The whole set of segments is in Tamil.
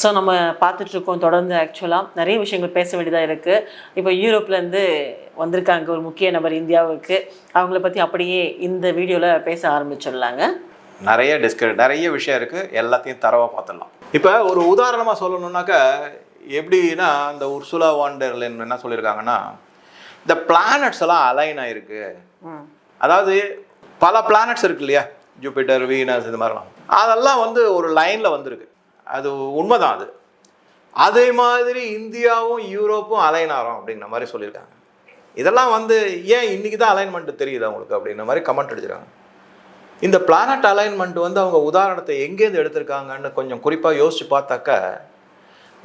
ஸோ நம்ம பார்த்துட்டு இருக்கோம் தொடர்ந்து ஆக்சுவலாக நிறைய விஷயங்கள் பேச வேண்டியதாக இருக்குது இப்போ யூரோப்லேருந்து வந்திருக்காங்க ஒரு முக்கிய நபர் இந்தியாவுக்கு. அவங்கள பற்றி அப்படியே இந்த வீடியோவில் பேச ஆரம்பிச்சிடலாங்க. நிறைய டிஸ்க நிறைய விஷயம் இருக்கு. எல்லாத்தையும் தரவா பார்த்துடலாம். இப்போ ஒரு உதாரணமா சொல்லணும்னாக்கா எப்படின்னா இந்த உர்சுலா வாண்டர்லன் என்ன சொல்லியிருக்காங்கன்னா இந்த பிளானட்ஸ் எல்லாம் அலைன் ஆயிருக்கு. அதாவது பல பிளானட்ஸ் இருக்கு இல்லையா? ஜூபிட்டர் வீனஸ் இது மாதிரிலாம். அதெல்லாம் வந்து ஒரு லைனில் வந்திருக்கு. அது உண்மைதான் அது. அதே மாதிரி இந்தியாவும் யூரோப்பும் அலைன் ஆகிறோம் அப்படிங்கிற மாதிரி சொல்லியிருக்காங்க. இதெல்லாம் வந்து ஏன் இன்னைக்கு தான் அலைன்மெண்ட் தெரியுது அவங்களுக்கு அப்படிங்கிற மாதிரி கமெண்ட் அடிச்சிருக்காங்க. இந்த பிளானட் அலைன்மெண்ட் வந்து அவங்க உதாரணத்தை எங்கேருந்து எடுத்திருக்காங்கன்னு கொஞ்சம் குறிப்பாக யோசிச்சு பார்த்தாக்கா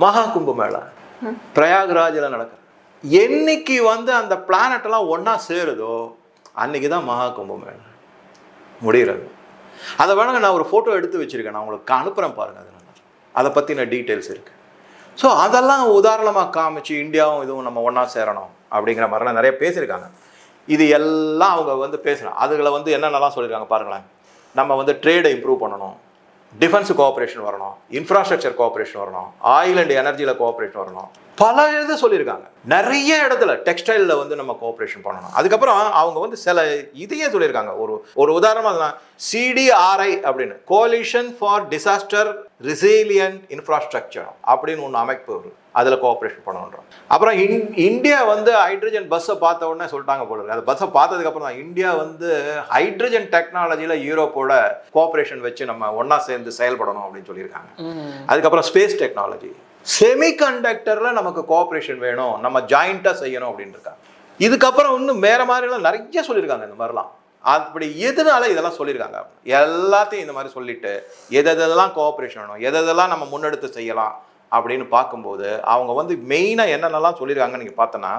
மகா கும்பமேளா பிரயாக்ராஜில் நடக்குது. என்னைக்கு வந்து அந்த பிளானட் எல்லாம் ஒன்றா சேருதோ அன்னைக்கு தான் மகா கும்பமேளா முடிகிறது. அதை வேணாங்க நான் ஒரு ஃபோட்டோ எடுத்து வச்சிருக்கேன். நான் உங்களுக்கு அனுப்புகிறேன் பாருங்க அது அதை பற்றின டீட்டெயில்ஸ் இருக்குது ஸோ அதெல்லாம் உதாரணமாக காமிச்சு இந்தியாவும் இதுவும் நம்ம ஒன்றா சேரணும் அப்படிங்கிற மாதிரிலாம் நிறைய பேசியிருக்காங்க. இது எல்லாம் அவங்க வந்து பேசுகிறாங்க அதுகளை வந்து என்னென்னலாம் சொல்லியிருக்காங்க பாருங்களேன். நம்ம வந்து ட்ரேடை இம்ப்ரூவ் பண்ணணும். டிஃபென்ஸ் கோஆப்ரேஷன் வரணும். இன்ஃப்ராஸ்ட்ரக்சர் கோஆப்ரேஷன் வரணும். ஆயில் அண்ட் எனர்ஜியில் கோஆப்ரேஷன் வரணும். பல இது சொல்லியிருக்காங்க. நிறைய இடத்துல டெக்ஸ்டைலில் வந்து நம்ம கோஆப்ரேஷன் பண்ணணும். அதுக்கப்புறம் அவங்க வந்து சில இதையே சொல்லியிருக்காங்க. ஒரு ஒரு உதாரணமாக சிடிஆர்ஐ அப்படின்னு. Coalition for disaster resilient infrastructure அப்படின்னு ஒன்று அமைப்பு. அதில் கோஆப்ரேஷன் பண்ணணுன்றோம் அப்புறம் இன் இந்தியா வந்து ஹைட்ரஜன் பஸ்ஸை பார்த்த உடனே சொல்லிட்டாங்க போல அந்த பஸ்ஸை பார்த்ததுக்கப்புறம் தான் இந்தியா வந்து ஹைட்ரஜன் டெக்னாலஜியில் யூரோப்போட கோஆப்ரேஷன் வச்சு நம்ம ஒன்றா சேர்ந்து செயல்படணும் அப்படின்னு சொல்லியிருக்காங்க. அதுக்கப்புறம் ஸ்பேஸ் டெக்னாலஜி செமிகண்டக்டரில் நமக்கு கோஆப்ரேஷன் வேணும் நம்ம ஜாயிண்ட்டாக செய்யணும் அப்படின்னு இருக்காங்க இதுக்கப்புறம் இன்னும் வேறு மாதிரிலாம் நிறைய சொல்லியிருக்காங்க இந்த மாதிரிலாம். அப்படி எதனால இதெல்லாம் சொல்லியிருக்காங்க? எல்லாத்தையும் இந்த மாதிரி சொல்லிட்டு எதெல்லாம் கோஆப்ரேஷன் வேணும் எதெல்லாம் நம்ம முன்னெடுத்து செய்யலாம் அப்படின்னு பார்க்கும்போது அவங்க வந்து மெயினாக என்னென்னலாம் சொல்லியிருக்காங்கன்னு நீங்கள் பார்த்தோன்னா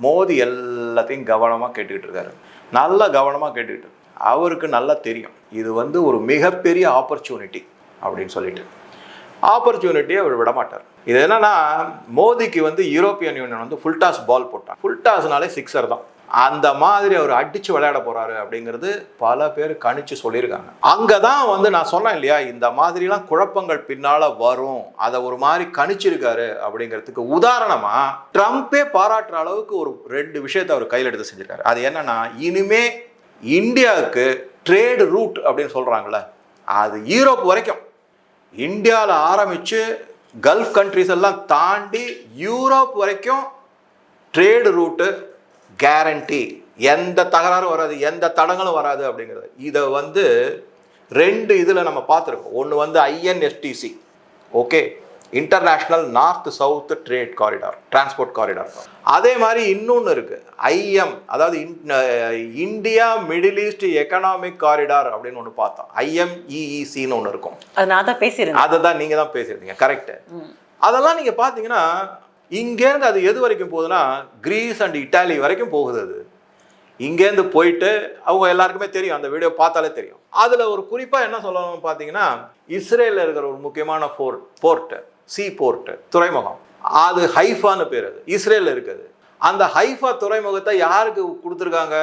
மோதி எல்லாத்தையும் கவனமாக கேட்டுக்கிட்டு இருக்காரு. நல்லா கவனமாக கேட்டுக்கிட்டு அவருக்கு நல்லா தெரியும். இது வந்து ஒரு மிகப்பெரிய ஆப்பர்ச்சுனிட்டி அப்படின்னு சொல்லிட்டு. ஆப்பர்ச்சுனிட்டியை அவர் விடமாட்டார். இது என்னன்னா மோதிக்கு வந்து யூரோப்பியன் யூனியன் வந்து ஃபுல் டாஸ் பால் போட்டான் ஃபுல் டாஸ்னாலே சிக்ஸர் தான். அந்த மாதிரி அவர் அடிச்சு விளையாட போறாரு அப்படிங்கிறது பல பேர் கணிச்சு சொல்லியிருக்காங்க. அங்கே தான் வந்து நான் சொன்னேன் இல்லையா இந்த மாதிரிலாம் குழப்பங்கள் பின்னால வரும். அதை ஒரு மாதிரி கணிச்சிருக்காரு அப்படிங்கிறதுக்கு உதாரணமா ட்ரம்ப்பே பாராட்டுற அளவுக்கு ஒரு ரெண்டு விஷயத்தை அவர் கையில் எடுத்து செஞ்சிருக்காரு. அது என்னன்னா இனிமே இந்தியாவுக்கு ட்ரேடு ரூட் அப்படின்னு சொல்றாங்கல்ல அது யூரோப் வரைக்கும். இந்தியாவில் ஆரம்பித்து கல்ஃப் கண்ட்ரிஸ் எல்லாம் தாண்டி யூரோப் வரைக்கும் ட்ரேடு ரூட்டு கேரண்டி எந்த தகராறும் வராது எந்த தடங்களும் வராது அப்படிங்கிறது. இதை வந்து ரெண்டு இதில் நம்ம பார்த்துருக்கோம். ஒன்று வந்து INSTC okay international north south trade corridor transport corridor அதே மாதிரி இன்னொன்று இருக்குது ஐஎம் அதாவது India middle east economic corridor அப்படின்னு ஒன்று பார்த்தோம். ஐஎம்இஇசின்னு ஒன்று இருக்கும். அது நான் தான் பேசியிருந்தேன். அதை தான் நீங்கள் தான் பேசியிருந்தீங்க கரெக்டு அதெல்லாம் நீங்கள் பார்த்தீங்கன்னா இங்கேருந்து அது எது வரைக்கும் போகுதுன்னா கிரீஸ் அண்ட் இட்டாலி வரைக்கும் போகுது அது. இங்கேருந்து போயிட்டு அவங்க எல்லாருக்குமே தெரியும். அந்த வீடியோ பார்த்தாலே தெரியும். அதில் ஒரு குறிப்பாக என்ன சொல்லணும் பார்த்தீங்கன்னா இஸ்ரேலில் இருக்கிற ஒரு முக்கியமான போர்ட் போர்ட்டு. சி போர்ட்டு துறைமுகம். அது ஹைஃபான்னு பேர் அது. இஸ்ரேலில் இருக்குது. அந்த ஹைஃபா துறைமுகத்தை யாருக்கு கொடுத்துருக்காங்க?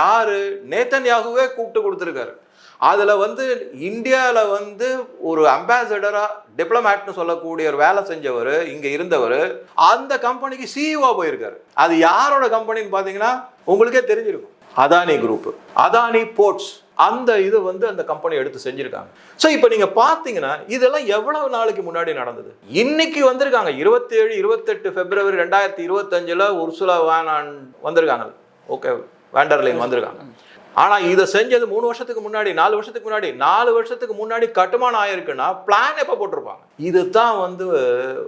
யார்? நேத்தன் யாகுவே கூப்பிட்டு கொடுத்துருக்காரு. அதில் வந்து இந்தியாவில் வந்து ஒரு அம்பாசடராக டிப்ளமேட்னு சொல்லக்கூடிய ஒரு வேலை செஞ்சவர் இங்கே இருந்தவர் அந்த கம்பெனிக்கு சிஇஓ போயிருக்காரு. அது யாரோட கம்பெனின்னு பார்த்தீங்கன்னா உங்களுக்கே தெரிஞ்சிருக்கும். அதானி குரூப் அதானி போர்ட்ஸ் அந்த இது வந்து அந்த கம்பெனி எடுத்து செஞ்சிருக்காங்க. ஸோ இப்போ நீங்க பார்த்தீங்கன்னா இதெல்லாம் எவ்வளவு நாளைக்கு முன்னாடி நடந்தது? இன்னைக்கு வந்திருக்காங்க. இருபத்தேழு இருபத்தெட்டு பிப்ரவரி ரெண்டாயிரத்தி இருபத்தஞ்சில் உர்சுலா வேனான் வந்திருக்காங்க. ஓகே வேண்டர்லைன் வந்திருக்காங்க. ஆனா இதை செஞ்சது மூணு வருஷத்துக்கு முன்னாடி நாலு வருஷத்துக்கு முன்னாடி நாலு வருஷத்துக்கு முன்னாடி கட்டுமானம் ஆயிருக்குன்னா பிளான் எப்போ போட்டிருப்பாங்க? இதுதான் வந்து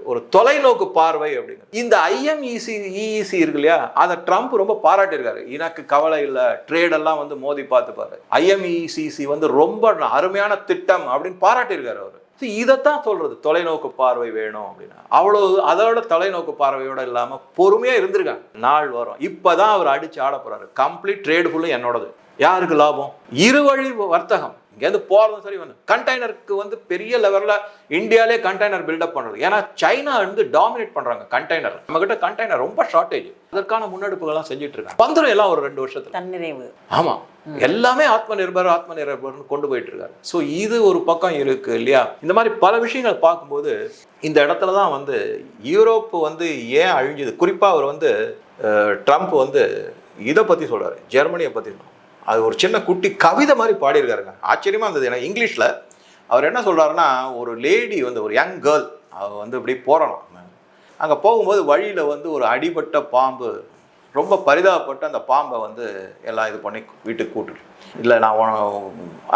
ஒரு தொலைநோக்கு பார்வை அப்படிங்கிறது. இந்த ஐஎம்இசி இஇசி இருக்கு இல்லையா அதை ட்ரம்ப் ரொம்ப பாராட்டியிருக்காரு. எனக்கு கவலை இல்லை ட்ரேடெல்லாம் வந்து மோதி பார்த்துப்பாரு. ஐஎம்இசிசி வந்து ரொம்ப அருமையான திட்டம் அப்படின்னு பாராட்டியிருக்காரு அவர். இதைத்தான் சொல்றது தொலைநோக்கு பார்வை வேணும் அப்படின்னா. அவ்வளோ அதோட தொலைநோக்கு பார்வையோட இல்லாம பொறுமையா இருந்திருக்காங்க. நாள் வரும். இப்பதான் அவர் அடிச்சு ஆட போறாரு. கம்ப்ளீட் ட்ரேடு ஃபுல்லும் என்னோடது. யாருக்கு லாபம்? இருவழி வர்த்தகம். இங்கேருந்து போகிறதும் சரி வந்து கண்டெய்னருக்கு வந்து பெரிய லெவலில் இந்தியாவிலே கண்டெய்னர் பில்டப் பண்ணுறது ஏன்னா சைனா வந்து டாமினேட் பண்ணுறாங்க கண்டெய்னர் நம்மகிட்ட கண்டெய்னர் ரொம்ப ஷார்ட்டேஜ் அதற்கான முன்னெடுப்புகள்லாம் செஞ்சுட்டு இருக்காங்க வந்துடும் எல்லாம் ஒரு ரெண்டு வருஷத்துல. தன்னிறைவு. ஆமாம் எல்லாமே ஆத்ம நிர்பர் ஆத்ம நிர்பர்னு கொண்டு போயிட்டு இருக்காரு ஸோ இது ஒரு பக்கம் இருக்கு இல்லையா? இந்த மாதிரி பல விஷயங்கள் பார்க்கும்போது இந்த இடத்துல தான் வந்து யூரோப் வந்து ஏன் அழிஞ்சுது? குறிப்பாக அவர் வந்து ட்ரம்ப் வந்து இதை பற்றி சொல்றாரு. ஜெர்மனியை பற்றி அது ஒரு சின்ன குட்டி கவிதை மாதிரி பாடியிருக்காருங்க. ஆச்சரியமாக இருந்தது. ஏன்னா இங்கிலீஷில் அவர் என்ன சொல்கிறாருன்னா ஒரு லேடி வந்து ஒரு யங் கேர்ள் அவ வந்து இப்படி போறணும். அங்கே போகும்போது வழியில் வந்து ஒரு அடிபட்ட பாம்பு ரொம்ப பரிதாபப்பட்டு அந்த பாம்பை வந்து எல்லாம் இது பண்ணி வீட்டுக்கு கூட்டுட்டு. இல்லை நான்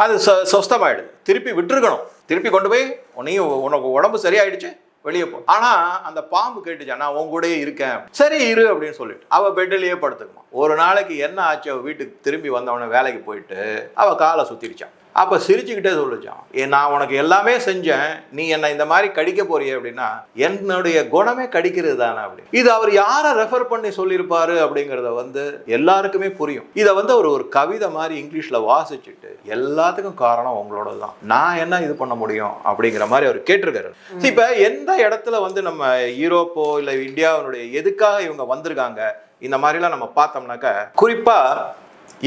அது சொ சொஸ்தமாயிடுது. திருப்பி விட்டுருக்கணும். திருப்பி கொண்டு போய் உன்னையும் உனக்கு உடம்பு சரியாயிடுச்சு வெளியே போ. ஆனால் அந்த பாம்பு கேட்டுச்சா நான் உன் கூடயே இருக்கேன். சரி இரு அப்படின்னு சொல்லிட்டு. அவள் பெட்டிலேயே படுத்துக்குமா. ஒரு நாளைக்கு என்ன ஆச்சு? அவள் வீட்டுக்கு திரும்பி வந்தவன வேலைக்கு போயிட்டு அவள் காலை சுற்றிடுச்சான் அப்போ சிரிச்சுக்கிட்டே சொல்லிச்சான் ஏ நான் உனக்கு எல்லாமே செஞ்சேன். நீ என்னை இந்த மாதிரி கடிக்க போறியே அப்படின்னா என்னுடைய குணமே கடிக்கிறது தானே அப்படி. இது அவர் யாரை ரெஃபர் பண்ணி சொல்லியிருப்பாரு அப்படிங்கிறத வந்து எல்லாருக்குமே புரியும். இதை வந்து அவர் ஒரு கவிதை மாதிரி இங்கிலீஷில் வாசிச்சுட்டு எல்லாத்துக்கும் காரணம் உங்களோட தான் நான் என்ன இது பண்ண முடியும்? அப்படிங்கிற மாதிரி அவர் கேட்டிருக்காரு. இப்போ எந்த இடத்துல வந்து நம்ம யூரோப்போ இல்லை இந்தியாவினுடைய எதுக்காக இவங்க வந்திருக்காங்க இந்த மாதிரிலாம் நம்ம பார்த்தோம்னாக்கா குறிப்பாக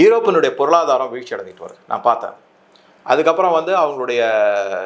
யூரோப்பினுடைய பொருளாதாரம் வீழ்ச்சி அடைஞ்சிட்டு வருது. நான் பார்த்தேன். அதுக்கப்புறம் வந்து அவங்களுடைய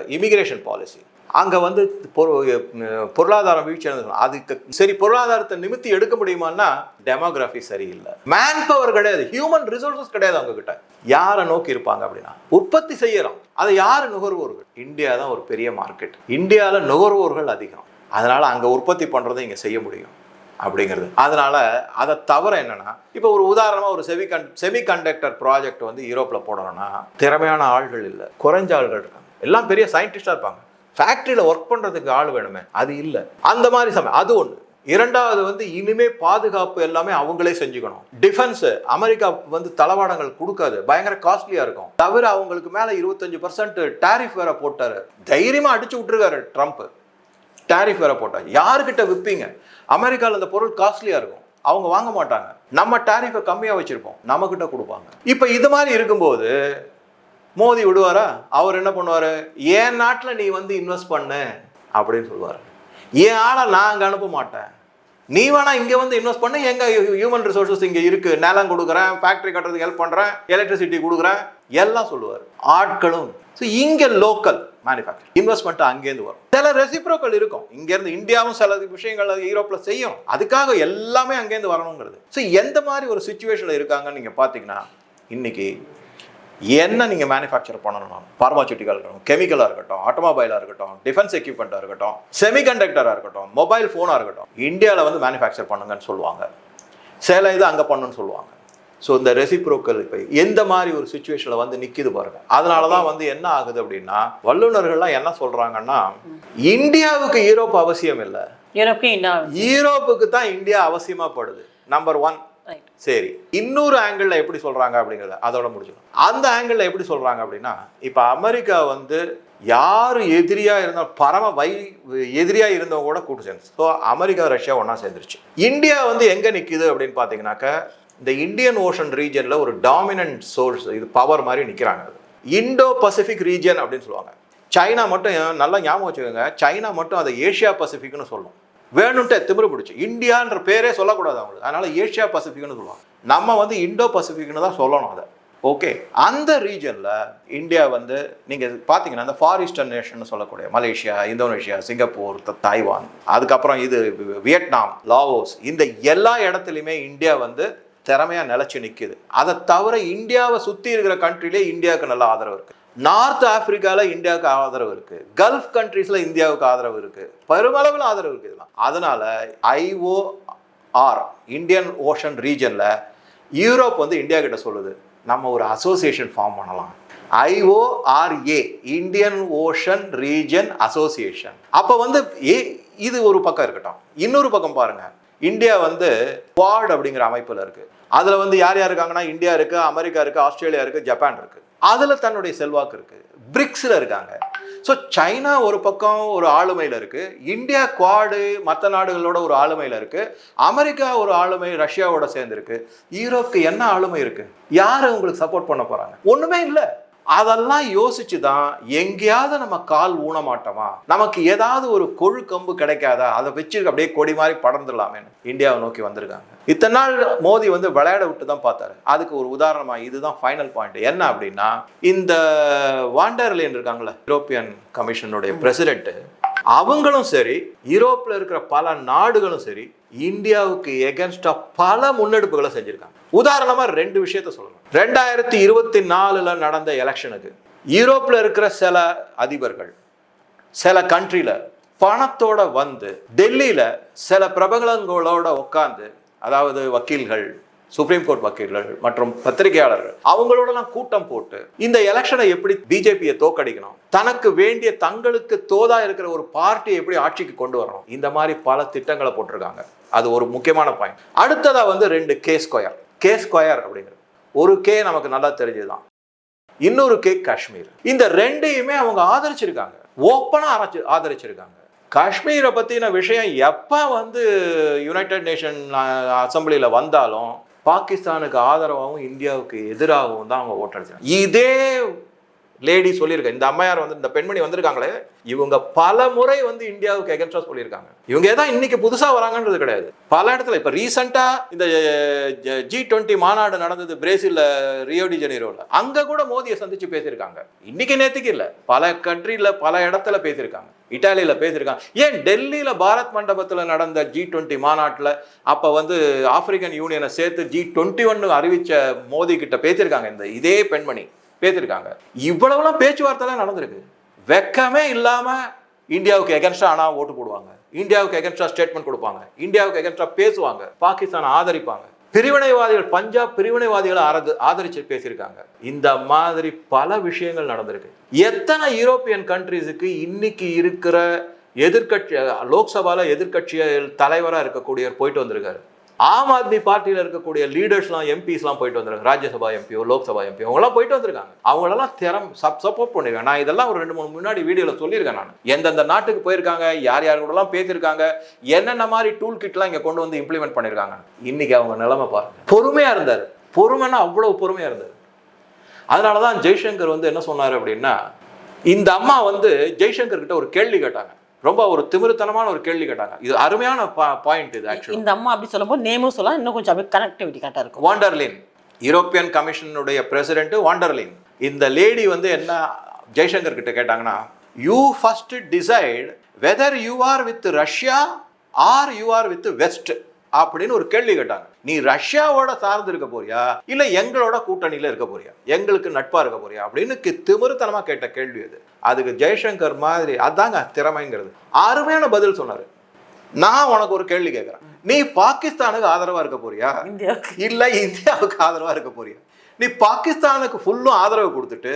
இமிகிரேஷன் பாலிசி அங்கே வந்து பொரு- பொருளாதாரம் வீழ்ச்சி அடைஞ்சது அதுக்கு சரி பொருளாதாரத்தை நிமித்தி எடுக்க முடியுமான்னா டெமோகிராஃபி சரியில்லை. மேன் பவர் கிடையாது. ஹியூமன் ரிசோர்சஸ் கிடையாது அவங்க கிட்ட யாரை நோக்கி இருப்பாங்க அப்படின்னா உற்பத்தி செய்யறோம். அதை யார் நுகர்வோர்கள்? இந்தியா தான் ஒரு பெரிய மார்க்கெட் இந்தியாவில் நுகர்வோர்கள் அதிகம். அதனால் அங்கே உற்பத்தி பண்ணுறதை இங்கே செய்ய முடியும். அப்படிங்கிறது. அதனால் அதை தவிர என்னென்னா இப்போ ஒரு உதாரணமாக ஒரு semi con semiconductor project வந்து யூரோப்பில் போடணும்னா திறமையான ஆள்கள் இல்லை குறைஞ்ச ஆள்கள் இருக்காங்க. எல்லாம் பெரிய சயின்டிஸ்டாக இருப்பாங்க. ஃபேக்ட்ரியில் ஒர்க் பண்ணுறதுக்கு ஆள் வேணுமே அது இல்லை. அந்த மாதிரி சமயம் அது ஒன்று இரண்டாவது வந்து இனிமே பாதுகாப்பு எல்லாமே அவங்களே செஞ்சுக்கணும். டிஃபென்ஸ் அமெரிக்கா வந்து தளவாடங்கள் கொடுக்காது. பயங்கர காஸ்ட்லியா இருக்கும். தவிர அவங்களுக்கு மேல இருபத்தஞ்சு பர்சன்ட் டேரிஃப் வேற போட்டாரு. தைரியமா அடிச்சு விட்டுருக்காரு ட்ரம்ப் டேரிஃப் வேற போட்டாங்க. யாருக்கிட்ட விற்பீங்க அமெரிக்காவில் அந்த பொருள் காஸ்ட்லியாக இருக்கும். அவங்க வாங்க மாட்டாங்க. நம்ம டேரிஃபை கம்மியாக வச்சுருப்போம். நம்மக்கிட்ட கொடுப்பாங்க. இப்போ இது மாதிரி இருக்கும்போது மோதி விடுவாரா? அவர் என்ன பண்ணுவார்? என் நாட்டில் நீ வந்து இன்வெஸ்ட் பண்ணு அப்படின்னு சொல்லுவார். என் ஆளை நான் அங்கே அனுப்ப மாட்டேன். நீ வேணா இங்கே வந்து இன்வெஸ்ட் பண்ணு. எங்கள் ஹியூமன் ரிசோர்ஸஸ் இங்கே இருக்குது நிலம் கொடுக்குறேன் ஃபேக்ட்ரி கட்டுறதுக்கு ஹெல்ப் பண்ணுறேன் எலக்ட்ரிசிட்டி கொடுக்குறேன் எல்லாம் சொல்லுவார். ஆட்களும் ஸோ இங்கே லோக்கல் மேனுஃபேக்சர் இன்வெஸ்ட்மெண்ட் அங்கேருந்து வரும். சில ரெசிப்ரோக்கள் இருக்கும். இங்கேருந்து இந்தியாவும் சில விஷயங்கள் யூரோப்பில் செய்யும். அதுக்காக எல்லாமே அங்கேருந்து வரணுங்கிறது. ஸோ எந்த மாதிரி ஒரு சுச்சுவேஷனில் இருக்காங்கன்னு நீங்கள் பார்த்தீங்கன்னா இன்னைக்கு என்ன நீங்கள் மேனுஃபேக்சர் பண்ணணும் ஃபார்மாசூட்டிக்கல் இருக்கட்டும் கெமிக்கலாக இருக்கட்டும் ஆட்டோமொபைலாக இருக்கட்டும் டிஃபென்ஸ் எக்யூப்மெண்ட்டாக இருக்கட்டும் செமிகண்டக்டராக இருக்கட்டும் மொபைல் ஃபோனாக இருக்கட்டும் இந்தியாவில் வந்து மேனுஃபேக்சர் பண்ணுங்கன்னு சொல்லுவாங்க. சில இது அங்கே பண்ணுன்னு சொல்லுவாங்க. ஸோ இந்த ரெசிப்ரோக்கல் இப்போ எந்த மாதிரி ஒரு சுச்சுவேஷனில் வந்து நிற்கிது பாருங்க. அதனால தான் வந்து என்ன ஆகுது அப்படின்னா வல்லுநர்கள்லாம் என்ன சொல்கிறாங்கன்னா இந்தியாவுக்கு யூரோப் அவசியம் இல்லை. யூரோப்புக்கு தான் இந்தியா அவசியமா படுது. நம்பர் ஒன் சரி. இன்னொரு ஆங்கிளில் எப்படி சொல்றாங்க அப்படிங்கிறத அதோட முடிச்சிடும் அந்த ஆங்கிளில் எப்படி சொல்றாங்க அப்படின்னா இப்போ அமெரிக்கா வந்து யார் எதிரியா இருந்தால் பரம வை எதிரியா இருந்தவங்க கூட கூட்டு சேர்ந்து. ஸோ அமெரிக்கா ரஷ்யா ஒண்ணா சேர்ந்துருச்சு. இந்தியா வந்து எங்க நிக்குது அப்படின்னு பார்த்தீங்கன்னாக்க இந்த இந்தியன் ஓஷன் ரீஜனில் ஒரு டாமினன்ட் சோர்ஸ் இது பவர் மாதிரி நிற்கிறாங்க இண்டோ பசிபிக் ரீஜன் அப்படின்னு சொல்லுவாங்க. சைனா மட்டும் நல்லா ஞாபகம் வச்சுக்கோங்க. சைனா மட்டும் அதை ஏஷியா பசிபிக்னு சொல்லும். வேணும்ட்டு திமிரு பிடிச்சி. இந்தியான்ற பேரே சொல்லக்கூடாது அவங்களுக்கு. அதனால ஏஷியா பசிபிக்னு சொல்லுவாங்க. நம்ம வந்து இண்டோ பசிபிக்னு தான் சொல்லணும் அதை. ஓகே அந்த ரீஜனில் இந்தியா வந்து நீங்கள் பார்த்தீங்கன்னா அந்த ஃபார் ஈஸ்டர்ன் நேஷன் சொல்லக்கூடிய மலேசியா இந்தோனேஷியா சிங்கப்பூர் த- தாய்வான் அதுக்கப்புறம் இது வியட்நாம் லாவோஸ் இந்த எல்லா இடத்துலையுமே இந்தியா வந்து திறமையாக நிலச்சி நிற்குது அதை தவிர இந்தியாவை சுற்றி இருக்கிற கண்ட்ரிலே இந்தியாவுக்கு நல்ல ஆதரவு இருக்குது நார்த் ஆப்பிரிக்காவில் இந்தியாவுக்கு ஆதரவு இருக்குது கல்ஃப் கண்ட்ரீஸில் இந்தியாவுக்கு ஆதரவு இருக்குது பெருமளவில் ஆதரவு இருக்குது இதெல்லாம். அதனால் ஐஓஆர் இந்தியன் ஓஷன் ரீஜனில் யூரோப் வந்து இந்தியா கிட்ட சொல்லுது நம்ம ஒரு அசோசியேஷன் ஃபார்ம் பண்ணலாம். IORA Indian ocean region association அப்போ வந்து ஏ இது ஒரு பக்கம் இருக்கட்டும். இன்னொரு பக்கம் பாருங்க. இந்தியா வந்து குவாட் அப்படிங்கிற அமைப்பில் இருக்குது அதில் வந்து யார் யார் இருக்காங்கன்னா? இந்தியா இருக்கு அமெரிக்கா இருக்கு ஆஸ்திரேலியா இருக்குது ஜப்பான் இருக்குது அதில் தன்னுடைய செல்வாக்கு இருக்குது பிரிக்ஸில் இருக்காங்க. ஸோ சைனா ஒரு பக்கம் ஒரு ஆளுமையில் இருக்குது இந்தியா குவாடு மற்ற நாடுகளோட ஒரு ஆளுமையில் இருக்குது அமெரிக்கா ஒரு ஆளுமை ரஷ்யாவோட சேர்ந்துருக்கு. யூரோப்க்கு என்ன ஆளுமை இருக்குது யார் உங்களுக்கு சப்போர்ட் பண்ண போகிறாங்க ஒன்றுமே இல்லை. அதெல்லாம் யோசிச்சு தான் எங்கேயாவது நம்ம கால் ஊன மாட்டோமா நமக்கு ஏதாவது ஒரு கொழு கம்பு கிடைக்காதா? அதை வச்சு அப்படியே கொடி மாதிரி படர்ந்துடலாமேன்னு இந்தியாவை நோக்கி வந்திருக்காங்க. இத்தனை நாள் மோடி வந்து விளையாட விட்டு தான் பார்த்தாரு. அதுக்கு ஒரு உதாரணமாக இதுதான் ஃபைனல் பாயிண்ட் என்ன அப்படின்னா இந்த வாண்டர்லேன் இருக்காங்களே யூரோப்பியன் கமிஷனுடைய பிரசிடென்ட் அவங்களும் சரி யூரோப்பில் இருக்கிற பல நாடுகளும் சரி இந்தியாவுக்கு எகென்ஸ்டா பல முன்னெடுப்புகளை செஞ்சிருக்காங்க. உதாரணமா ரெண்டு விஷயத்த சொல்லணும். ரெண்டாயிரத்தி இருபத்தி நாலுல நடந்த எலெக்ஷனுக்கு யூரோப்ல இருக்கிற சில அதிபர்கள் சில கண்ட்ரில பணத்தோட வந்து டெல்லியில சில பிரபலங்களோட உட்காந்து அதாவது வக்கீல்கள் சுப்ரீம் கோர்ட் வக்கீல்கள் மற்றும் பத்திரிகையாளர்கள் அவங்களோடலாம் கூட்டம் போட்டு இந்த எலெக்ஷனை எப்படி பிஜேபியை தோக்கடிக்கணும் தனக்கு வேண்டிய தங்களுக்கு தோதா இருக்கிற ஒரு பார்ட்டியை எப்படி ஆட்சிக்கு கொண்டு வரணும்? இந்த மாதிரி பல திட்டங்களை போட்டிருக்காங்க. அது ஒரு முக்கியமான பாயிண்ட் அடுத்ததாக வந்து ரெண்டு கே ஸ்கொயர் கே ஸ்கொயர் அப்படிங்கிறது. ஒரு கே நமக்கு நல்லா தெரிஞ்சதுதான். இன்னொரு கே காஷ்மீர். இந்த ரெண்டையுமே அவங்க ஆதரிச்சிருக்காங்க. ஓப்பனாக ஆரச்சு ஆதரிச்சிருக்காங்க. காஷ்மீரை பற்றின விஷயம் எப்போ வந்து யுனைடெட் நேஷன் அசம்பிளியில் வந்தாலும் பாகிஸ்தானுக்கு ஆதரவாகவும் இந்தியாவுக்கு எதிராகவும் தான் அவங்க ஓட்டடிச்சாங்க. இதே லேடி சொல்லியிருக்க இந்த அம்மையார் வந்து இந்த பெண்மணி வந்திருக்காங்களே இவங்க பல முறை வந்து இந்தியாவுக்கு எகன்ஸ்டா சொல்லியிருக்காங்க. இவங்க தான் இன்னைக்கு புதுசா வராங்கன்றது கிடையாது. பல இடத்துல இப்ப ரீசெண்டா இந்த ஜி டுவெண்ட்டி மாநாடு நடந்தது பிரேசில்ல ரியோடி ஜெனீரோல அங்க கூட மோதியை சந்திச்சு பேசியிருக்காங்க. இன்னைக்கு நேத்துக்கு இல்ல. பல கண்ட்ரில பல இடத்துல பேசியிருக்காங்க. இட்டாலியில பேசியிருக்காங்க. ஏன் டெல்லியில பாரத் மண்டபத்துல நடந்த ஜி டுவெண்ட்டி மாநாட்டுல அப்ப வந்து ஆப்பிரிக்கன் யூனியனை சேர்த்து ஜி டுவெண்ட்டி ஒன்னு அறிவிச்ச மோடி கிட்ட பேசியிருக்காங்க இந்த இதே பெண்மணி. பேசியிருக்காங்க. இவ்வளவுலாம் பேச்சுவார்த்தைலாம் நடந்திருக்கு. வெக்கமே இல்லாமல் இந்தியாவுக்கு எகென்ஸ்டா ஆனா ஓட்டு போடுவாங்க. இந்தியாவுக்கு எகென்ஸ்டா ஸ்டேட்மெண்ட் கொடுப்பாங்க. இந்தியாவுக்கு எகென்ஸ்டா பேசுவாங்க. பாகிஸ்தான் ஆதரிப்பாங்க. பிரிவினைவாதிகள் பஞ்சாப் பிரிவினைவாதிகளை ஆரது ஆதரிச்சு பேசியிருக்காங்க. இந்த மாதிரி பல விஷயங்கள் நடந்திருக்கு. எத்தனை யூரோப்பியன் கண்ட்ரீஸுக்கு இன்னைக்கு இருக்கிற எதிர்கட்சி லோக்சபால எதிர்கட்சியில் தலைவராக இருக்கக்கூடியவர் போயிட்டு வந்திருக்காரு. ஆம் ஆத்மி பார்ட்டியில் இருக்கக்கூடிய லீடர்ஸ்லாம் எம்பிஸ்லாம் போயிட்டு வந்திருக்காங்க. ராஜ்யசபா எம்பியோ லோக்சபா எம்பியோ அவங்களாம் போயிட்டு வந்திருக்காங்க. அவங்களெல்லாம் திறம் சப் சப்போர்ட் பண்ணிருக்காங்க. நான் இதெல்லாம் ஒரு ரெண்டு மூணு முன்னாடி வீடியோவில் சொல்லியிருக்கேன் நான். எந்தெந்த நாட்டுக்கு போயிருக்காங்க யார் யார் கூடலாம் பேசியிருக்காங்க என்னென்ன மாதிரி டூல் கிட்லாம் இங்கே கொண்டு வந்து இம்ப்ளிமெண்ட் பண்ணியிருக்காங்க. இன்னைக்கு அவங்க நிலைமை பாருங்க. பொறுமையாக இருந்தார். பொறுமைன்னா அவ்வளோ பொறுமையாக இருந்தார். அதனால தான் ஜெய்சங்கர் வந்து என்ன சொன்னார் அப்படின்னா இந்த அம்மா வந்து ஜெய்சங்கர் கிட்ட ஒரு கேள்வி கேட்டாங்க. ரொம்ப ஒரு திமிருத்தனமான ஒரு கேள்வி கேட்டாங்க. இது அருமையான பாயிண்ட் இது ஆக்சுவலி இந்த அம்மா அப்படி சொல்லும்போது நேமும் சொல்லலாம் இன்னும் கொஞ்சம் அப்படியே கனெக்டிவிட்டி கரெக்டாக இருக்கும். வாண்டர்லின் யூரோப்பியன் கமிஷனுடைய பிரசிடென்ட் வாண்டர்லின். இந்த லேடி வந்து என்ன ஜெய்சங்கர் கிட்ட கேட்டாங்கன்னா you first decide whether you are with Russia or you are with west அப்படின்னு ஒரு கேள்வி கேட்டாங்க. நீ ரஷ்யாவோட சார்ந்து இருக்க போறியா? இல்ல எங்களோட கூட்டணியில இருக்க போறியா? எங்களுக்கு நட்பா இருக்க போறியா? அப்படின்னு திமிருத்தனமா கேட்ட கேள்வி அது. அதுக்கு ஜெய்சங்கர் மாதிரி அதாங்க திறமைங்கிறது. அருமையான பதில் சொன்னாரு. நான் உனக்கு ஒரு கேள்வி கேட்கறேன் நீ பாகிஸ்தானுக்கு ஆதரவா இருக்க போறியா? இல்ல இந்தியாவுக்கு ஆதரவா இருக்க போறியா? நீ பாகிஸ்தானுக்கு ஃபுல்லும் ஆதரவு கொடுத்துட்டு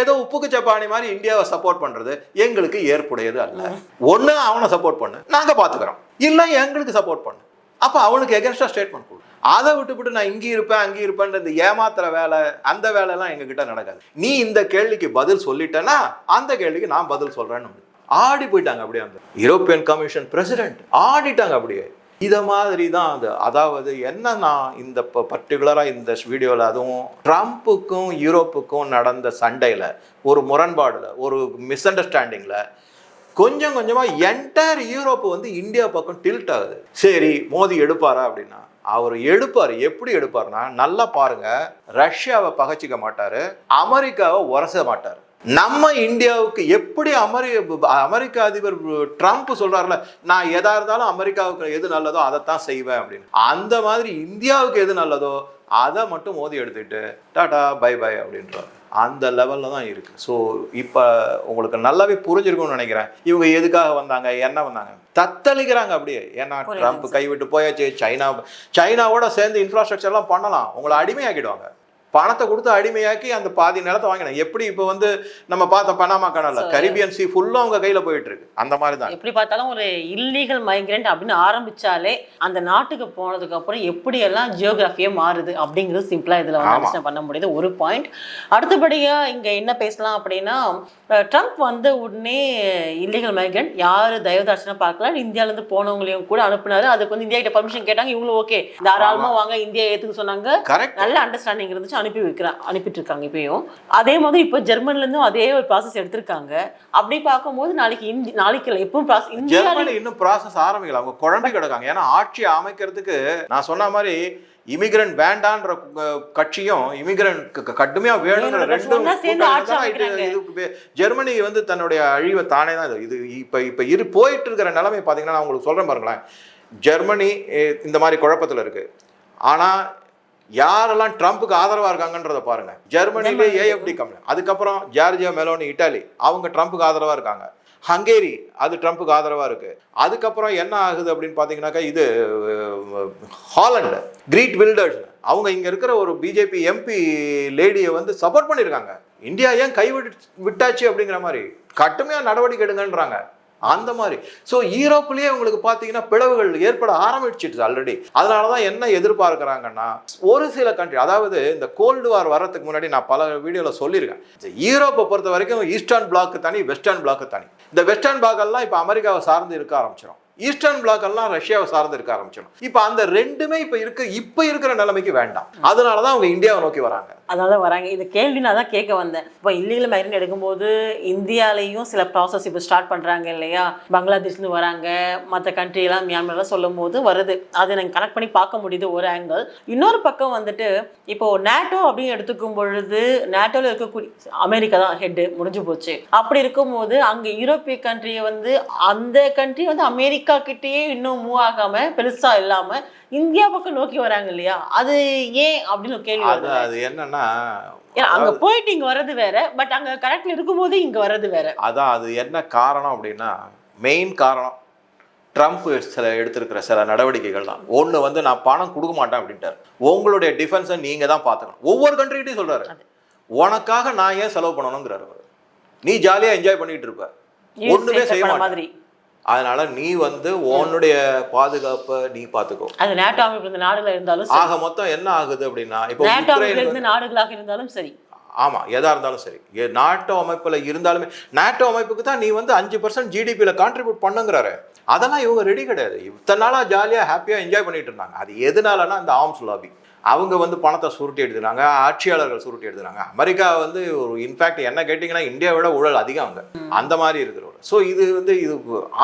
ஏதோ உப்புக்கு சப்பானி மாதிரி இந்தியாவை சப்போர்ட் பண்றது எங்களுக்கு ஏற்புடையது அல்ல. ஒண்ணு அவனை சப்போர்ட் பண்ணு நாங்க பாத்துக்கிறோம். இல்ல எங்களுக்கு சப்போர்ட் பண்ணு. அப்போ அவனுக்கு எகென்ஸ்டாக ஸ்டேட்மெண்ட் கொடு. அதை விட்டுவிட்டு நான் இங்கே இருப்பேன் அங்கே இருப்பேன் இந்த ஏமாத்துற வேலை அந்த வேலையெல்லாம் எங்ககிட்ட நடக்காது. நீ இந்த கேள்விக்கு பதில் சொல்லிட்டேன்னா அந்த கேள்விக்கு நான் பதில் சொல்கிறேன்னு ஆடி போயிட்டாங்க அப்படியே அந்த யூரோப்பியன் கமிஷன் பிரசிடென்ட் ஆடிட்டாங்க அப்படியே. இதை மாதிரி தான் அது. அதாவது என்ன நான் இந்த பர்டிகுலராக இந்த வீடியோவில் அதுவும் ட்ரம்ப்புக்கும் யூரோப்புக்கும் நடந்த சண்டையில் ஒரு முரண்பாடில் ஒரு மிஸ் அண்டர்ஸ்டாண்டிங்கில் கொஞ்சம் கொஞ்சமாக என்டையர் யூரோப்பு வந்து இந்தியா பக்கம் டில்ட் ஆகுது. சரி மோதி எடுப்பாரா அப்படின்னா அவர் எடுப்பார். எப்படி எடுப்பார்னா நல்லா பாருங்க. ரஷ்யாவை பகச்சிக்க மாட்டார். அமெரிக்காவை உரச மாட்டார். நம்ம இந்தியாவுக்கு எப்படி அமெரி அமெரிக்க அதிபர் ட்ரம்ப் சொல்றாருல நான் எதா இருந்தாலும் அமெரிக்காவுக்கு எது நல்லதோ அதைத்தான் செய்வேன் அப்படின்னு. அந்த மாதிரி இந்தியாவுக்கு எது நல்லதோ அதை மட்டும் மோதி எடுத்துட்டு டாடா பை பை அப்படின்றார். அந்த லெவல்ல தான் இருக்கு. ஸோ இப்போ உங்களுக்கு நல்லாவே புரிஞ்சிருக்கும்னு நினைக்கிறேன். இவங்க எதுக்காக வந்தாங்க? என்ன வந்தாங்க? தத்தளிக்கிறாங்க அப்படியே. ஏன்னா ட்ரம்ப் கைவிட்டு போயாச்சு. சைனா சைனாவோட சேர்ந்து இன்ஃப்ராஸ்ட்ரக்சர்லாம் பண்ணலாம். உங்களை அடிமையாக்கிடுவாங்க. பணத்தை கொடுத்து அடிமையாக்கி அந்த பாதி நிலத்தை வாங்கினாங்க எப்படி இப்போ வந்து நம்ம பார்த்த பனாமா கனல்ல So- கரிபியன் சி ஃபுல்லும் அவங்க கையில போயிட்டு இருக்கு. அந்த மாதிரி தான். எப்படி பார்த்தாலும் ஒரு இல்லீகல் மைக்ரண்ட் அப்படின்னு ஆரம்பிச்சாலே அந்த நாட்டுக்கு போனதுக்கு அப்புறம் எப்படி எல்லாம் ஜியோகிராஃபியே மாறுது அப்படிங்கிறது சிம்பிளா இதுல வந்து பண்ண முடியுது. ஒரு பாயிண்ட் அடுத்தபடியா இங்க என்ன பேசலாம் அப்படின்னா ட்ரம்ப் வந்த உடனே இல்லீகல் மைக்ரண்ட் யாரு தயவுதாட்சணம் பார்க்கல. இந்தியால இருந்து போனவங்களையும் கூட அனுப்புனாரு. அதுக்கு வந்து இந்தியா கிட்ட பர்மிஷன் கேட்டாங்க. இவங்களும் ஓகே தாராளமா வாங்க இந்தியா ஏத்துக்க சொன்னாங்க. கரெக்ட் நல்ல அண்டர்ஸ்டாண்டிங் இருந்துச்சு. அனுப்பி வைக்கிறாங்க அனுப்பிட்டு இருக்காங்க இப்பயும். அதே மாதிரி இப்போ ஜெர்மன்ல இருந்தும் அதே ஒரு ப்ராசஸ் எடுத்திருக்காங்க. அப்படி பார்க்கும்போது நாளைக்கு இந்தி நாளைக்கு இல்லை எப்பவும் ப்ராசஸ் இந்தியா ஜெர்மனி இன்னும் ப்ராசஸ் ஆரம்பிக்கல. அவங்க குழம்பி கிடக்காங்க. ஏன்னா ஆட்சி அமைக்கிறதுக்கு நான் சொன்ன மாதிரி இமிகிரண்ட் வேண்டான்ற கட்சியும் இமிகிரண்ட் கடுமையா வேணுங்கிற வேணுங்கிற ரெண்டு ஒண்ணா சேர்ந்து கூட்டம் ஆட்சி தான் இது- அமைக்கிறாங்க. இதுக்கு பே- ஜெர்மனி வந்து தன்னுடைய அழிவை தானே தான் இது இப்ப இப்ப இரு போயிட்டு இருக்கிற நிலைமை பாத்தீங்கன்னா நான் உங்களுக்கு சொல்றேன் பாருங்களேன். ஜெர்மனி இந்த மாதிரி குழப்பத்துல இருக்கு. ஆனா யாரெல்லாம் ட்ரம்ப்புக்கு ஆதரவா இருக்காங்கன்றத பாருங்க. ஜெர்மனிலே ஜெர்மனி. ஏஎஃப்டி கம்பெனி அதுக்கப்புறம் ஜார்ஜியா மெலோனி இட்டாலி. அவங்க ட்ரம்ப்புக்கு ஆதரவா இருக்காங்க. ஹங்கேரி அது ட்ரம்ப்புக்கு ஆதரவா இருக்கு. அதுக்கப்புறம் என்ன ஆகுது அப்படின்னு பாத்தீங்கன்னாக்கா இது ஹாலண்ட் கிரீட் வில்டர்ஸ். அவங்க இங்க இருக்கிற ஒரு பிஜேபி எம்பி லேடியை வந்து சப்போர்ட் பண்ணியிருக்காங்க இந்தியா ஏன் கைவிட்டு விட்டாச்சு அப்படிங்கிற மாதிரி? கடுமையா நடவடிக்கை எடுங்கன்றாங்க. அந்த மாதிரி. ஸோ ஈரோப்லயே உங்களுக்கு பார்த்தீங்கன்னா பிளவுகள் ஏற்பட ஆரம்பிச்சிட்டு ஆல்ரெடி அதனால தான் என்ன எதிர்பார்க்குறாங்கன்னா ஒரு சில கண்ட்ரி அதாவது இந்த கோல்டு வார் வர்றதுக்கு முன்னாடி நான் பல வீடியோவில் சொல்லியிருக்கேன். ஈரோப்பை பொறுத்த வரைக்கும் ஈஸ்டர்ன் பிளாக்கு தனி வெஸ்டர்ன் பிளாக்கு தனி. இந்த வெஸ்டர்ன் பிளாக்கெல்லாம் இப்போ அமெரிக்காவை சார்ந்து இருக்க ஆரம்பிச்சிடும் ஈஸ்டர்ன் பிளாக் எல்லாம் ரஷ்யாவை சார்ந்து இருக்க ஆரம்பிச்சிடும் இப்போ அந்த ரெண்டுமே இப்போ இருக்க இப்போ இருக்கிற நிலைமைக்கு வேண்டாம். அதனால தான் அவங்க இந்தியாவை நோக்கி வராங்க. அதனால வராங்க. இந்த கேள்வி நான் தான் கேட்க வந்தேன். இப்போ இல்லீகல் மைக்ரேட் எடுக்கும்போது இந்தியாலேயும் சில ப்ராசஸ் இப்போ ஸ்டார்ட் பண்ணுறாங்க இல்லையா? பங்களாதேஷ்லேருந்து வராங்க. மற்ற கண்ட்ரியெல்லாம் மியான்மர்லாம் சொல்லும் போது வருது. அதை நாங்கள் கனெக்ட் பண்ணி பார்க்க முடியுது ஒரு ஆங்கிள் இன்னொரு பக்கம் வந்துட்டு இப்போ நேட்டோ அப்படின்னு எடுத்துக்கும் பொழுது நேட்டோவில் இருக்கக்கூடிய அமெரிக்கா தான் ஹெட்டு முடிஞ்சு போச்சு. அப்படி இருக்கும்போது அங்கே யூரோப்பிய கண்ட்ரியை வந்து அந்த கண்ட்ரி வந்து அமெரிக்கா கிட்டேயே இன்னும் மூவ் ஆகாமல் பெருசாக இல்லாமல் இந்தியா பக்கம் நோக்கி வராங்க இல்லையா? அது ஏன் அப்படின்னு கேள்வி அது என்னன்னா என்னன்னா அங்க போயிட்டு இங்க வர்றது வேற பட் அங்க கரெக்ட்ல இருக்கும்போது இங்க வர்றது வேற. அதான் அது என்ன காரணம் அப்படின்னா மெயின் காரணம் ட்ரம்ப் சில எடுத்திருக்கிற சில நடவடிக்கைகள் தான். ஒன்று வந்து நான் பணம் கொடுக்க மாட்டேன் அப்படின்ட்டார். உங்களுடைய டிஃபென்ஸை நீங்கள் தான் பார்த்துக்கணும். ஒவ்வொரு கண்ட்ரிகிட்டையும் சொல்றாரு. உனக்காக நான் ஏன் செலவு பண்ணணுங்கிறாரு அவரு. நீ ஜாலியாக என்ஜாய் பண்ணிட்டு இருப்ப. Set செய்ய மாதிரி. அதனால நீ வந்து உன்னுடைய பாதுகாப்பை நீ பார்த்துக்கோ. அது நேட்டோ அமைப்பு இருந்த நாடுகள் இருந்தாலும் ஆக மொத்தம் என்ன ஆகுது அப்படின்னா இப்போ நேட்டோ உக்ரைன் அமைப்புல இருந்த நாடுகளாக இருந்தாலும் சரி. ஆமா எதா இருந்தாலும் சரி. நாட்டோ அமைப்புல இருந்தாலுமே நாட்டோ அமைப்புக்கு தான் நீ வந்து அஞ்சு பர்சன்ட் ஜிடிபியில் கான்ட்ரிபியூட் பண்ணுங்கிறாரு. அதெல்லாம் இவங்க ரெடி கிடையாது. இத்தனை நாளா ஜாலியா ஹாப்பியா என்ஜாய் பண்ணிட்டு இருந்தாங்க. அது எதனாலனா இந்த ஆர்ம்ஸ் லாபி அவங்க வந்து பணத்தை சுருட்டி எடுத்துனாங்க ஆட்சியாளர்கள் சுருட்டி எடுத்துனாங்க அமெரிக்கா வந்து ஒரு இன்ஃபேக்ட் என்ன கேட்டிங்கன்னா இந்தியாவை விட ஊழல் அதிகம் அங்க. அந்த மாதிரி இருக்கிறவர் ஸோ இது வந்து இது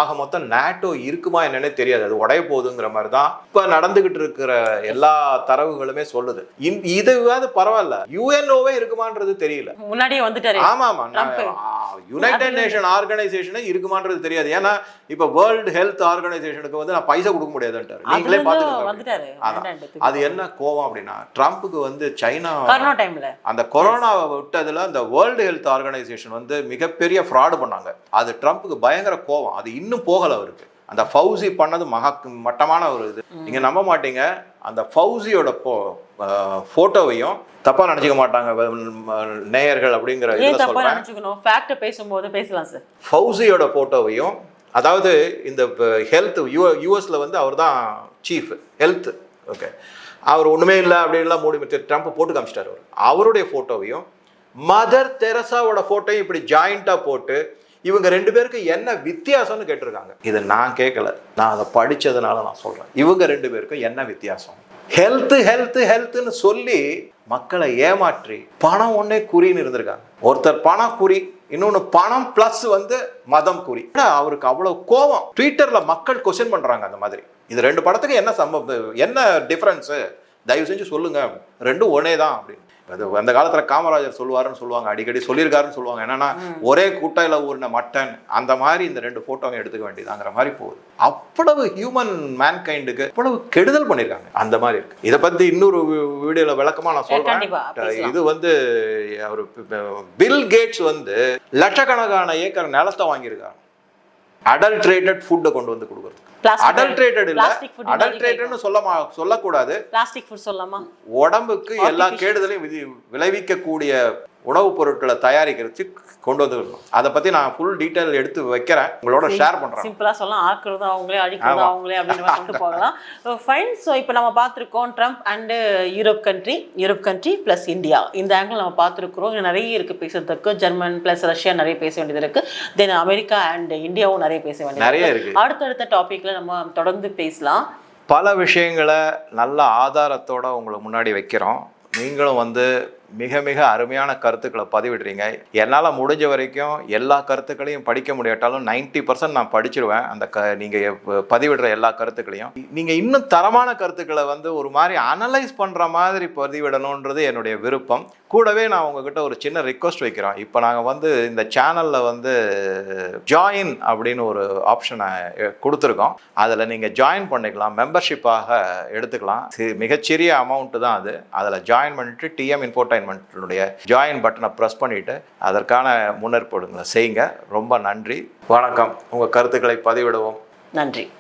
ஆக மொத்தம் நாட்டோ இருக்குமா என்னன்னே தெரியாது. அது உடைய போகுதுங்கிற மாதிரி தான் இப்போ நடந்துகிட்டு இருக்கிற எல்லா தரவுகளுமே சொல்லுது. இதுவாது பரவாயில்ல. யூஎன்ஓவே இருக்குமான்றது தெரியல. முன்னாடியே வந்துட்டாரு. ஆமா ஆமா. யுனைடெட் நேஷன் ஆர்கனைசேஷனே இருக்குமான்றது தெரியாது. ஏன்னா இப்ப வேர்ல்டு ஹெல்த் ஆர்கனைசேஷனுக்கு வந்து நான் பைசா கொடுக்க முடியாதுன்ட்டாரு. நீங்களே. வேண்டாம் அது என்ன கோவம் அப்படின்னா ட்ரம்ப்புக்கு வந்து சைனா அந்த கொரோனாவை விட்டதுல அந்த வேர்ல்டு ஹெல்த் ஆர்கனைசேஷன் வந்து மிகப்பெரிய ஃப்ராடு பண்ணாங்க. அது ட்ரம்ப்புக்கு பயங்கர கோவம். அது இன்னும் போகல அவருக்கு. அந்த ஃபவுசி பண்ணது மகா மட்டமான ஒரு இது. நீங்க நம்ப மாட்டீங்க. அந்த ஃபவுசியோட போ போட்டோவையும் தப்பா நினைச்சுக்க மாட்டாங்க நேயர்கள் அப்படிங்கிற இதுல ஃபேக்ட பேசும்போது பேசலாம் சார் ஃபவுசியோட போட்டோவையும் அதாவது இந்த ஹெல்த் யூ யூஎஸ்ல வந்து அவர் தான் சீஃப் ஹெல்த் ஓகே அவர் ஒண்ணுமே இல்லை அப்படின்லாம் மூடி ட்ரம்ப் போட்டு காமிச்சிட்டாரு அவர். அவருடைய போட்டோவையும் மதர் தெரசாவோட போட்டோயும் இப்படி ஜாயிண்டா போட்டு இவங்க ரெண்டு பேருக்கு என்ன வித்தியாசம்னு கேட்டிருக்காங்க. இதை நான் கேட்கல. நான் அதை படித்ததுனால நான் சொல்கிறேன் இவங்க ரெண்டு பேருக்கும் என்ன வித்தியாசம்? ஹெல்த்து ஹெல்த்து ஹெல்த்துன்னு சொல்லி மக்களை ஏமாற்றி பணம் ஒன்னே குறின்னு இருந்திருக்காங்க. ஒருத்தர் பணம் குறி இன்னொன்று பணம் ப்ளஸ் வந்து மதம் குறி. அவருக்கு அவ்வளோ கோபம்? ட்விட்டரில் மக்கள் கொஸ்டின் பண்ணுறாங்க அந்த மாதிரி. இது ரெண்டு படத்துக்கு என்ன சம்பவம்? என்ன டிஃப்ரென்ஸு தயவு செஞ்சு சொல்லுங்க. ரெண்டும் ஒன்னே தான் அப்படின்னு. அது அந்த காலத்துல காமராஜர் சொல்லுவாருன்னு சொல்லுவாங்க அடிக்கடி சொல்லியிருக்காருன்னு சொல்லுவாங்க. என்னன்னா ஒரே கூட்டையில ஊர்ன மட்டன் அந்த மாதிரி இந்த ரெண்டு போட்டோவை எடுத்துக்க வேண்டியதாங்கிற மாதிரி போகுது. அவ்வளவு ஹியூமன் மேன்கைண்டுக்கு அவ்வளவு கெடுதல் பண்ணியிருக்காங்க. அந்த மாதிரி இருக்கு. இதை பத்தி இன்னொரு வீடியோல விளக்கமா நான் சொல்றேன். இது வந்து அவர் பில் கேட்ஸ் வந்து லட்சக்கணக்கான ஏக்கர் நிலத்தை வாங்கியிருக்காங்க அடல்ட்ரேட்டட் ஃபுட்டை கொண்டு வந்து கொடுக்குறது. அடல்ட்ரேட்டட் இல்ல. அடல்ட்ரேட்டட்னு சொல்ல மா- சொல்லக்கூடாது. பிளாஸ்டிக் ஃபுட் சொல்லலாமா? உடம்புக்கு எல்லா கேடுதலையும் விளைவிக்கக்கூடிய உணவுப் பொருட்களை தயாரிக்கிறதுக்கு கொண்டு வந்துருக்கணும் அதை பத்தி நான் ஃபுல் டீட்டெயில் எடுத்து வைக்கிறேன். உங்களோட ஷேர் பண்றேன். சிம்பிளா சொல்லலாம். ஆக்குறது அவங்களே அழிக்கிறது அவங்களே அப்படின்னு கொண்டு போகலாம். ஃபைன் ஸோ இப்போ நம்ம பார்த்துருக்கோம் Trump and Europe country Europe country plus India இந்த ஆங்கிள் நம்ம பார்த்துருக்குறோம். நிறைய இருக்கு பேசுறதுக்கு. ஜெர்மன் ப்ளஸ் ரஷ்யா நிறைய பேச வேண்டியது இருக்கு. தென் அமெரிக்கா அண்ட் இந்தியாவும் நிறைய பேச வேண்டியது நிறைய இருக்கு. இருக்கு. அடுத்தடுத்த டாபிக்ல நம்ம தொடர்ந்து பேசலாம். பல விஷயங்களை நல்ல ஆதாரத்தோட உங்களுக்கு முன்னாடி வைக்கிறோம். நீங்களும் வந்து மிக மிக அருமையான கருத்துக்களை பதிவிடுறீங்க. என்னால் முடிஞ்ச வரைக்கும் எல்லா கருத்துக்களையும் படிக்க முடியாட்டாலும் 90% பர்சன்ட் நான் படிச்சிருவேன். அந்த க நீங்கள் பதிவிடுற எல்லா கருத்துக்களையும். நீங்கள் இன்னும் தரமான கருத்துக்களை வந்து ஒரு மாதிரி அனலைஸ் பண்ணுற மாதிரி பதிவிடணுன்றது என்னுடைய விருப்பம். கூடவே நான் உங்ககிட்ட ஒரு சின்ன ரிக்வஸ்ட் வைக்கிறோம் இப்போ நாங்கள் வந்து இந்த சேனலில் வந்து ஜாயின் அப்படின்னு ஒரு ஆப்ஷனை கொடுத்துருக்கோம். அதில் நீங்கள் ஜாயின் பண்ணிக்கலாம். மெம்பர்ஷிப்பாக எடுத்துக்கலாம். சி- மிகச்சிறிய அமௌண்ட்டு தான் அது. அதில் ஜாயின் பண்ணிட்டு டிஎம் இன்ஃபோர்டைன்மெண்ட்டுடைய ஜாயின் பட்டனை ப்ரெஸ் பண்ணிவிட்டு அதற்கான முன்னேற்பாடுங்களை செய்யுங்க. ரொம்ப நன்றி. வணக்கம். உங்கள் கருத்துக்களை பதிவிடுவோம். நன்றி.